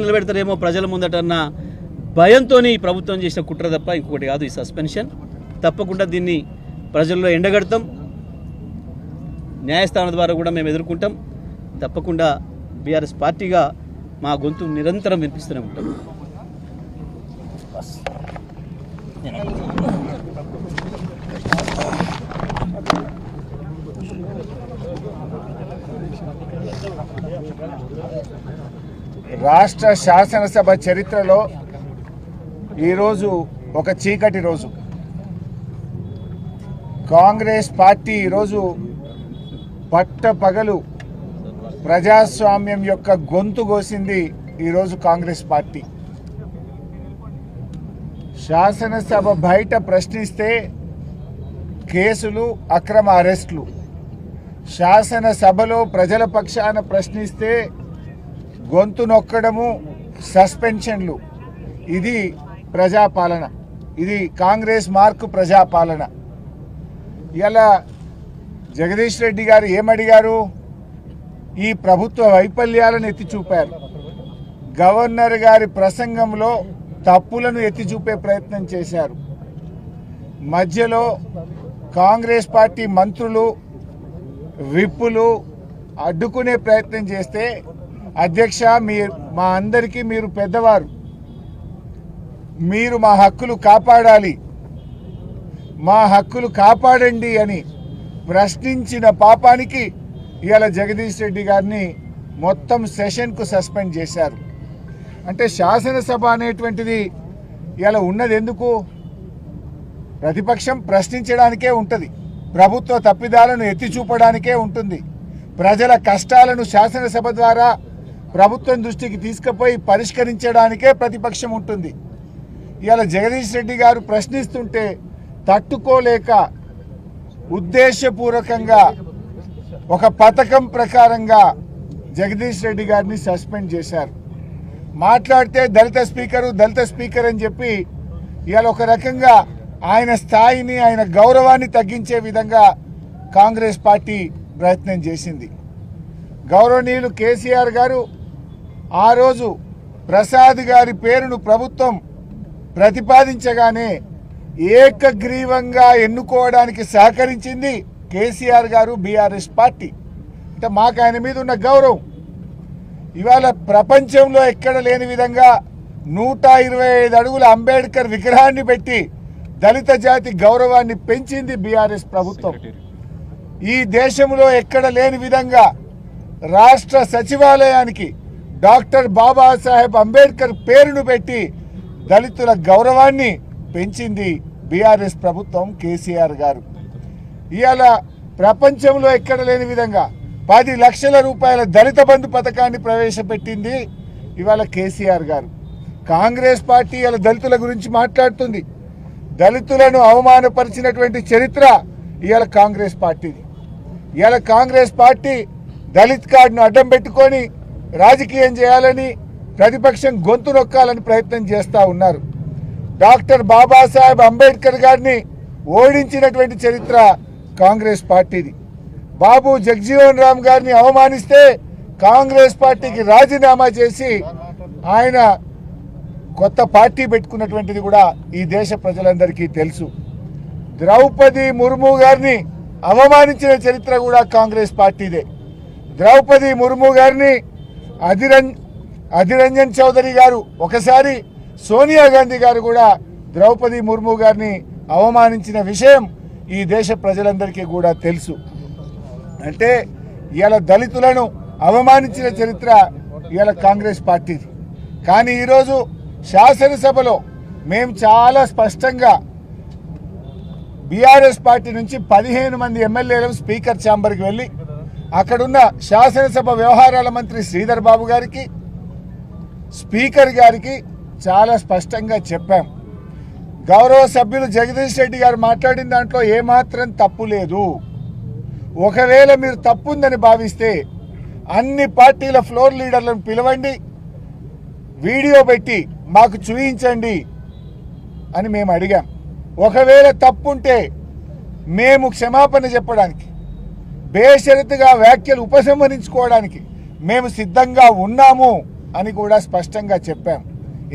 నిలబెడతారేమో ప్రజల ముందటన్న భయంతో ప్రభుత్వం చేసిన కుట్ర తప్ప ఇంకొకటి కాదు ఈ సస్పెన్షన్ తప్పకుండా దీన్ని ప్రజల్లో ఎండగడతాం. న్యాయస్థానం ద్వారా కూడా మేము ఎదుర్కొంటాం. తప్పకుండా బీఆర్ఎస్ పార్టీగా మా గొంతు నిరంతరం వినిపిస్తూనే ఉంటాం. రాష్ట్ర శాసనసభ చరిత్రలో ఈరోజు ఒక చీకటి రోజు. కాంగ్రెస్ పార్టీ ఈరోజు పట్ట పగలు ప్రజాస్వామ్యం యొక్క గొంతు కోసింది ఈరోజు కాంగ్రెస్ పార్టీ. శాసనసభ బయట ప్రశ్నిస్తే కేసులు అక్రమ అరెస్టులు. శాసనసభలో ప్రజల పక్షాన ప్రశ్నిస్తే గొంతు నొక్కడము సస్పెన్షన్లు. ఇది ప్రజాపాలన. ఇది కాంగ్రెస్ మార్కు ప్రజాపాలన. ఇలా జగదీష్ రెడ్డి గారు ఏమడిగారు? ఈ ప్రభుత్వ వైఫల్యాలను ఎత్తి చూపారు. గవర్నర్ గారి ప్రసంగంలో తప్పులను ఎత్తి చూపే ప్రయత్నం చేశారు. మధ్యలో కాంగ్రెస్ పార్టీ మంత్రులు విప్పులు అడ్డుకునే ప్రయత్నం చేస్తే అధ్యక్ష మీ మా అందరికీ మీరు పెద్దవారు. మీరు మా హక్కులు కాపాడాలి. మా హక్కులు కాపాడండి అని ప్రశ్నించిన పాపానికి ఇవాళ జగదీష్ రెడ్డి గారిని మొత్తం సెషన్కు సస్పెండ్ చేశారు. అంటే శాసనసభ అనేటువంటిది ఇలా ఉన్నది ఎందుకు? ప్రతిపక్షం ప్రశ్నించడానికే ఉంటుంది. ప్రభుత్వ తప్పిదాలను ఎత్తి చూపడానికే ఉంటుంది. ప్రజల కష్టాలను శాసనసభ ద్వారా ప్రభుత్వం దృష్టికి తీసుకుపోయి పరిష్కరించడానికే ప్రతిపక్షం ఉంటుంది. ఇవాళ జగదీష్ రెడ్డి గారు ప్రశ్నిస్తుంటే తట్టుకోలేక ఉద్దేశపూర్వకంగా ఒక పథకం ప్రకారంగా జగదీష్ రెడ్డి గారిని సస్పెండ్ చేశారు. మాట్లాడితే దళిత స్పీకరు దళిత స్పీకర్ అని చెప్పి ఇవాళ ఒక రకంగా ఆయన స్థాయిని ఆయన గౌరవాన్ని తగ్గించే విధంగా కాంగ్రెస్ పార్టీ ప్రయత్నం చేసింది. గౌరవనీయులు కేసీఆర్ గారు ఆ రోజు ప్రసాద్ గారి పేరును ప్రభుత్వం ప్రతిపాదించగానే ఏకగ్రీవంగా ఎన్నుకోవడానికి సహకరించింది కేసీఆర్ గారు బీఆర్ఎస్ పార్టీ. అంటే మాకు ఆయన మీద ఉన్న గౌరవం. ఇవాళ ప్రపంచంలో ఎక్కడ లేని విధంగా నూట ఇరవై ఐదు అడుగుల అంబేద్కర్ విగ్రహాన్ని పెట్టి దళిత జాతి గౌరవాన్ని పెంచింది బీఆర్ఎస్ ప్రభుత్వం. ఈ దేశంలో ఎక్కడ లేని విధంగా రాష్ట్ర సచివాలయానికి డాక్టర్ బాబాసాహెబ్ అంబేద్కర్ పేరును పెట్టి దళితుల గౌరవాన్ని పెంచింది బీఆర్ఎస్ ప్రభుత్వం కేసీఆర్ గారు. ఇవాళ ప్రపంచంలో ఎక్కడ లేని విధంగా పది లక్షల రూపాయల దళిత బంధు పథకాన్ని ప్రవేశపెట్టింది ఇవాళ కేసీఆర్ గారు. కాంగ్రెస్ పార్టీ ఇవాళ దళితుల గురించి మాట్లాడుతుంది. దళితులను అవమానపరిచినటువంటి చరిత్ర ఇవాళ కాంగ్రెస్ పార్టీది. ఇవాళ కాంగ్రెస్ పార్టీ దళిత్ కార్డును అడ్డం పెట్టుకొని రాజకీయం చేయాలని ప్రతిపక్షం గొంతు నొక్కాలని ప్రయత్నం చేస్తూ ఉన్నారు. డాక్టర్ బాబాసాహెబ్ అంబేద్కర్ గారిని ఓడించినటువంటి చరిత్ర కాంగ్రెస్ పార్టీది. బాబు జగ్జీవన్ రామ్ గారిని అవమానిస్తే కాంగ్రెస్ పార్టీకి రాజీనామా చేసి ఆయన కొత్త పార్టీ పెట్టుకున్నటువంటిది కూడా ఈ దేశ ప్రజలందరికీ తెలుసు. ద్రౌపది ముర్ము గారిని అవమానించిన చరిత్ర కూడా కాంగ్రెస్ పార్టీదే. ద్రౌపది ముర్ము గారిని అధిరం అధిరంజన్ చౌదరి గారు ఒకసారి సోనియా గాంధీ గారు కూడా ద్రౌపది ముర్ము గారిని అవమానించిన విషయం ఈ దేశ ప్రజలందరికీ కూడా తెలుసు. అంటే ఇవాళ దళితులను అవమానించిన చరిత్ర ఇవాళ కాంగ్రెస్ పార్టీది. కానీ ఈరోజు శాసనసభలో మేము చాలా స్పష్టంగా బీఆర్ఎస్ పార్టీ నుంచి పదిహేను మంది ఎమ్మెల్యేలు స్పీకర్ ఛాంబర్కి వెళ్ళి అక్కడున్న శాసనసభ వ్యవహారాల మంత్రి శ్రీధర్ బాబు గారికి స్పీకర్ గారికి చాలా స్పష్టంగా చెప్పాం. గౌరవ సభ్యులు జగదీష్ రెడ్డి గారు మాట్లాడిన దాంట్లో ఏమాత్రం తప్పు లేదు. ఒకవేళ మీరు తప్పుందని భావిస్తే అన్ని పార్టీల ఫ్లోర్ లీడర్లను పిలవండి వీడియో పెట్టి మాకు చూయించండి అని మేము అడిగాం. ఒకవేళ తప్పుంటే మేము క్షమాపణ చెప్పడానికి బేషరతుగా వ్యాఖ్యలు ఉపసంహరించుకోవడానికి మేము సిద్ధంగా ఉన్నాము అని కూడా స్పష్టంగా చెప్పాం.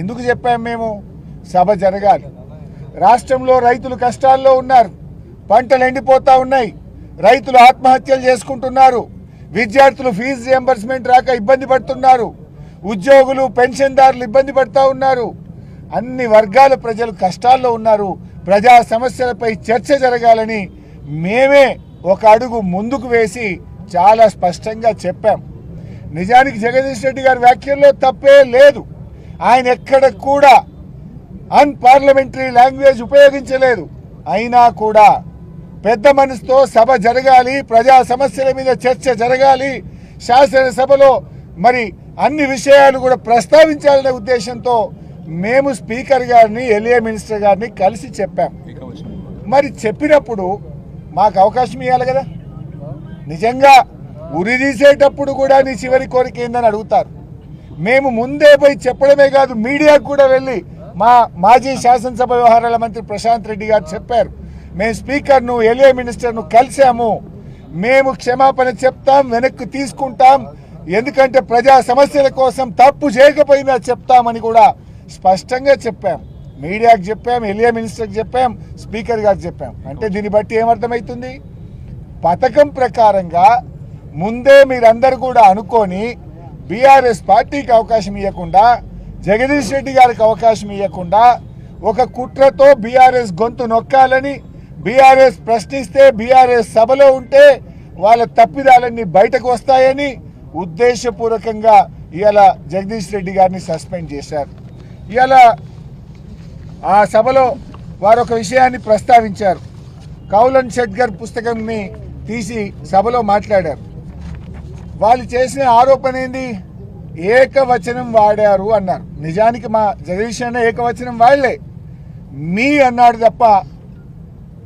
ఎందుకు చెప్పాం మేము? సభ జరగాలి. రాష్ట్రంలో రైతులు కష్టాల్లో ఉన్నారు. పంటలు ఎండిపోతా ఉన్నాయి. రైతులు ఆత్మహత్యలు చేసుకుంటున్నారు. విద్యార్థులు ఫీజు రియంబర్స్మెంట్ రాక ఇబ్బంది పడుతున్నారు. ఉద్యోగులు పెన్షన్దారులు ఇబ్బంది పడుతూ ఉన్నారు. అన్ని వర్గాల ప్రజలు కష్టాల్లో ఉన్నారు. ప్రజా సమస్యలపై చర్చ జరగాలని మేమే ఒక అడుగు ముందుకు వేసి చాలా స్పష్టంగా చెప్పాం. నిజానికి జగదీష్ రెడ్డి గారి వ్యాఖ్యల్లో తప్పే లేదు. ఆయన ఎక్కడ కూడా అన్పార్లమెంటరీ లాంగ్వేజ్ ఉపయోగించలేదు. అయినా కూడా పెద్ద మనసుతో సభ జరగాలి ప్రజా సమస్యల మీద చర్చ జరగాలి శాసనసభలో మరి అన్ని విషయాలు కూడా ప్రస్తావించాలనే ఉద్దేశంతో మేము స్పీకర్ గారిని ఎల్ఏ మినిస్టర్ గారిని కలిసి చెప్పాం. మరి చెప్పినప్పుడు మాకు అవకాశం ఇవ్వాలి కదా? నిజంగా ఉరి తీసేటప్పుడు కూడా నీ చివరి కోరిక ఏందని అడుగుతారు. మేము ముందే పోయి చెప్పడమే కాదు మీడియాకు కూడా వెళ్ళి మా మాజీ శాసనసభ వ్యవహారాల మంత్రి ప్రశాంత్ రెడ్డి గారు చెప్పారు. మేము స్పీకర్ను ఎల్ఏ మినిస్టర్ను కలిసాము మేము క్షమాపణ చెప్తాం వెనక్కి తీసుకుంటాం. ఎందుకంటే ప్రజా సమస్యల కోసం తప్పు చేయకపోయినా చెప్తామని కూడా స్పష్టంగా చెప్పాం. మీడియాకు చెప్పాం ఎల్ఏ మినిస్టర్కి చెప్పాం స్పీకర్ గారికి చెప్పాం. అంటే దీన్ని బట్టి ఏమర్థమవుతుంది పథకం ప్రకారంగా ముందే మీరందరూ కూడా అనుకొని బీఆర్ఎస్ పార్టీకి అవకాశం ఇవ్వకుండా జగదీష్ రెడ్డి గారికి అవకాశం ఇవ్వకుండా ఒక కుట్రతో బీఆర్ఎస్ గొంతు నొక్కాలని బీఆర్ఎస్ ప్రశ్నిస్తే బీఆర్ఎస్ సభలో ఉంటే వాళ్ళ తప్పిదాలన్నీ బయటకు వస్తాయని ఉద్దేశపూర్వకంగా ఇవాళ జగదీష్ రెడ్డి గారిని సస్పెండ్ చేశారు. ఇవాళ ఆ సభలో వారు ఒక విషయాన్ని ప్రస్తావించారు. కౌలన్ షెడ్గర్ పుస్తకంని తీసి సభలో మాట్లాడారు. వాళ్ళు చేసిన ఆరోపణ ఏంది? ఏకవచనం వాడారు అన్నారు. నిజానికి మా జగదీష్ అన్న ఏకవచనం వాడలే. మీ అన్నాడు తప్ప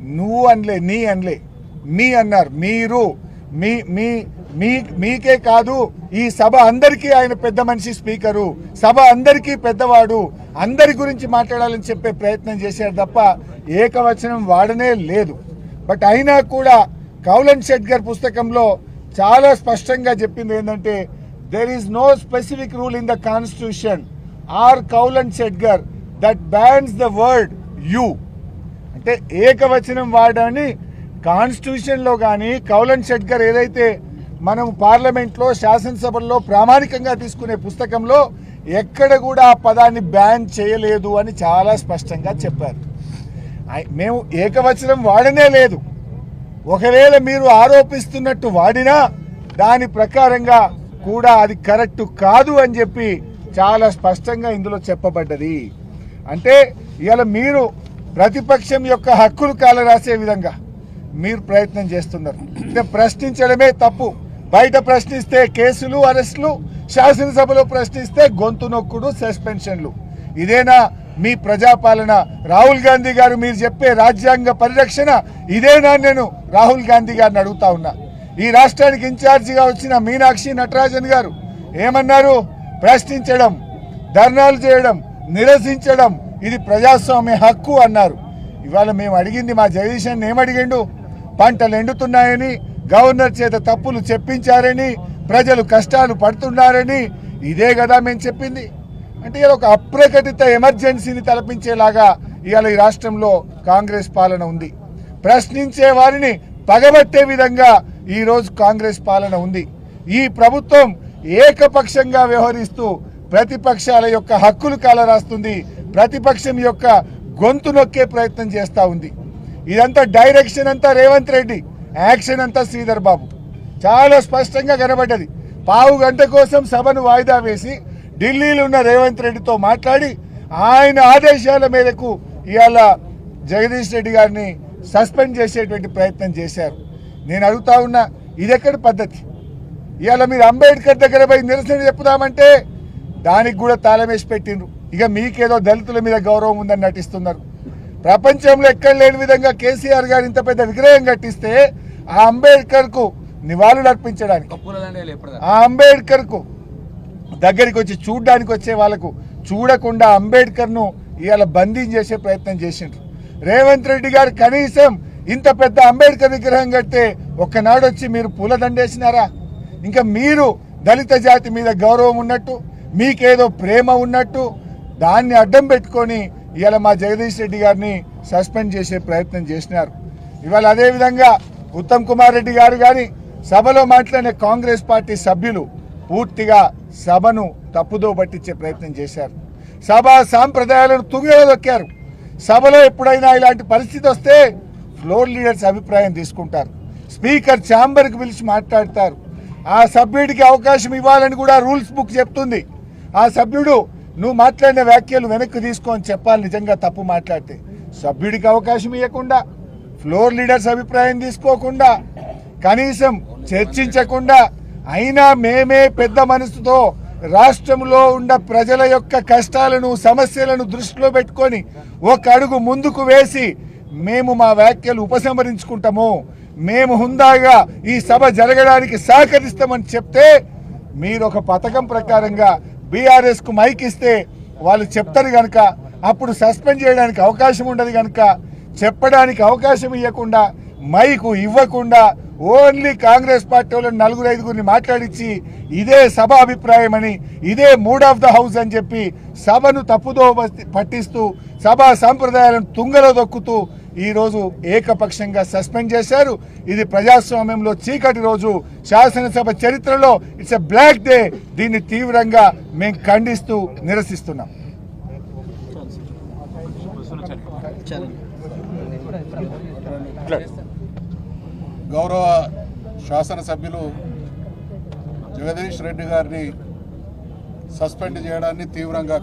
నువ్వు అనలే నీ అనలే. మీ అన్నారు. మీరు మీ మీ మీ మీకే కాదు ఈ సభ అందరికీ ఆయన పెద్ద మనిషి స్పీకరు. సభ అందరికీ పెద్దవాడు. అందరి గురించి మాట్లాడాలని చెప్పే ప్రయత్నం చేశారు తప్ప ఏకవచనం వాడనే లేదు. బట్ అయినా కూడా కౌలన్ షెడ్గర్ పుస్తకంలో చాలా స్పష్టంగా చెప్పింది ఏంటంటే there is no specific rule in the constitution or column schedule that bans the word you అంటే ఏకవచనం వాడని కాన్స్టిట్యూషన్లో కానీ కౌలన్ షెడ్గర్ ఏదైతే మనం పార్లమెంట్లో శాసనసభల్లో ప్రామాణికంగా తీసుకునే పుస్తకంలో ఎక్కడ కూడా ఆ పదాన్ని బ్యాన్ చేయలేదు అని చాలా స్పష్టంగా చెప్పారు. మేము ఏకవచనం వాడనే లేదు. ఒకవేళ మీరు ఆరోపిస్తున్నట్టు వాడినా దాని ప్రకారంగా కూడా అది కరెక్ట్ కాదు అని చెప్పి చాలా స్పష్టంగా ఇందులో చెప్పబడ్డది. అంటే ఇవాళ మీరు ప్రతిపక్షం యొక్క హక్కులు కాలరాసే విధంగా మీరు ప్రయత్నం చేస్తున్నారు. అంటే ప్రశ్నించడమే తప్పు. బయట ప్రశ్నిస్తే కేసులు అరెస్టులు శాసనసభలో ప్రశ్నిస్తే గొంతు నొక్కుడు సస్పెన్షన్లు. ఇదేనా మీ ప్రజాపాలన? రాహుల్ గాంధీ గారు మీరు చెప్పే రాజ్యాంగ పరిరక్షణ ఇదేనా నేను రాహుల్ గాంధీ గారిని అడుగుతా ఉన్నా. ఈ రాష్ట్రానికి ఇన్ఛార్జిగా వచ్చిన మీనాక్షి నటరాజన్ గారు ఏమన్నారు? ప్రశ్నించడం ధర్నాలు చేయడం నిరసించడం ఇది ప్రజాస్వామ్య హక్కు అన్నారు. ఇవాళ మేము అడిగింది మా జగదీశన్ ఏమడిగిండు? పంటలు ఎండుతున్నాయని గవర్నర్ చేత తప్పులు చెప్పించారని ప్రజలు కష్టాలు పడుతున్నారని ఇదే కదా మేము చెప్పింది. అంటే ఇలా ఒక అప్రకటిత ఎమర్జెన్సీని తలపించేలాగా ఇవాళ ఈ రాష్ట్రంలో కాంగ్రెస్ పాలన ఉంది. ప్రశ్నించే వారిని పగబట్టే విధంగా ఈరోజు కాంగ్రెస్ పాలన ఉంది. ఈ ప్రభుత్వం ఏకపక్షంగా వ్యవహరిస్తూ ప్రతిపక్షాల యొక్క హక్కులు కాలరాస్తుంది ప్రతిపక్షం యొక్క గొంతు నొక్కే ప్రయత్నం చేస్తూ ఉంది. ఇదంతా డైరెక్షన్ అంతా రేవంత్ రెడ్డి. యాక్షన్ అంతా శ్రీధర్ బాబు. చాలా స్పష్టంగా కనబడ్డది. పావు గంట కోసం సభను వాయిదా వేసి ఢిల్లీలో ఉన్న రేవంత్ రెడ్డితో మాట్లాడి ఆయన ఆదేశాల మేరకు ఇవాళ జగదీష్ రెడ్డి గారిని సస్పెండ్ చేసేటువంటి ప్రయత్నం చేశారు. నేను అడుగుతా ఉన్నా ఇదెక్కడి పద్ధతి? ఇవాళ మీరు అంబేద్కర్ దగ్గర పోయి నిరసన చెప్పుదామంటే దానికి కూడా తాళమేసి పెట్టిండ్రు. ఇక మీకేదో దళితుల మీద గౌరవం ఉందని నటిస్తున్నారు. ప్రపంచంలో ఎక్కడ లేని విధంగా కేసీఆర్ గారు ఇంత పెద్ద విగ్రహం కట్టిస్తే ఆ అంబేద్కర్కు నివాళులు అర్పించడానికి. ఆ అంబేద్కర్కు దగ్గరికి వచ్చి చూడ్డానికి వచ్చే వాళ్ళకు చూడకుండా అంబేద్కర్ను ఇవాళ బంధించేసే ప్రయత్నం చేసిండ్రు. రేవంత్ రెడ్డి గారు కనీసం ఇంత పెద్ద అంబేద్కర్ విగ్రహం కడితే ఒక్కనాడు వచ్చి మీరు పూలదండేసినారా ఇంకా మీరు దళిత జాతి మీద గౌరవం ఉన్నట్టు మీకేదో ప్రేమ ఉన్నట్టు దాన్ని అడ్డం పెట్టుకొని ఇవాళ మా జగదీష్ రెడ్డి గారిని సస్పెండ్ చేసే ప్రయత్నం చేసినారు. ఇవాళ అదేవిధంగా ఉత్తమ్ కుమార్ రెడ్డి గారు కానీ సభలో మాట్లాడిన కాంగ్రెస్ పార్టీ సభ్యులు పూర్తిగా సభను తప్పుదో పట్టించే ప్రయత్నం చేశారు. సభ సాంప్రదాయాలను తుంగదొక్కారు సభలో ఎప్పుడైనా ఇలాంటి పరిస్థితి వస్తే ఫ్లోర్ లీడర్స్ అభిప్రాయం తీసుకుంటారు. స్పీకర్ ఛాంబర్కి పిలిచి మాట్లాడతారు. ఆ సభ్యుడికి అవకాశం ఇవ్వాలని కూడా రూల్స్ బుక్ చెప్తుంది. ఆ సభ్యుడు నువ్వు మాట్లాడిన వ్యాఖ్యలు వెనక్కి తీసుకోని చెప్పాలి నిజంగా తప్పు మాట్లాడితే. సభ్యుడికి అవకాశం ఇవ్వకుండా ఫ్లోర్ లీడర్స్ అభిప్రాయం తీసుకోకుండా కనీసం చర్చించకుండా అయినా మేమే పెద్ద మనసుతో రాష్ట్రంలో ఉన్న ప్రజల యొక్క కష్టాలను సమస్యలను దృష్టిలో పెట్టుకొని ఒక అడుగు ముందుకు వేసి మేము మా వ్యాఖ్యలు ఉపసంహరించుకుంటాము. మేము హుందాగా ఈ సభ జరగడానికి సహకరిస్తామని చెప్తే మీరు ఒక పథకం ప్రకారంగా బీఆర్ఎస్కు మైక్ ఇస్తే వాళ్ళు చెప్తారు గనక అప్పుడు సస్పెండ్ చేయడానికి అవకాశం ఉండదు గనక చెప్పడానికి అవకాశం ఇవ్వకుండా మైకు ఇవ్వకుండా ఓన్లీ కాంగ్రెస్ పార్టీ వాళ్ళని నలుగురు ఐదుగురిని మాట్లాడించి ఇదే సభ అభిప్రాయం అని ఇదే మూడ్ ఆఫ్ ద హౌస్ అని చెప్పి సభను తప్పుదో పట్టిస్తూ సభా సాంప్రదాయాలను తుంగలో దొక్కుతూ ఈ రోజు ఏకపక్షంగా సస్పెండ్ చేశారు. ఇది ప్రజాస్వామ్యంలో చీకటి రోజు. శాసనసభ చరిత్రలో ఇట్స్ ఎ బ్లాక్ డే. దీన్ని తీవ్రంగా మేము ఖండిస్తూ నిరసిస్తున్నాం. గౌరవ శాసనసభ్యులు జగదీష్ రెడ్డి గారిని సస్పెండ్ చేయడాన్ని తీవ్రంగా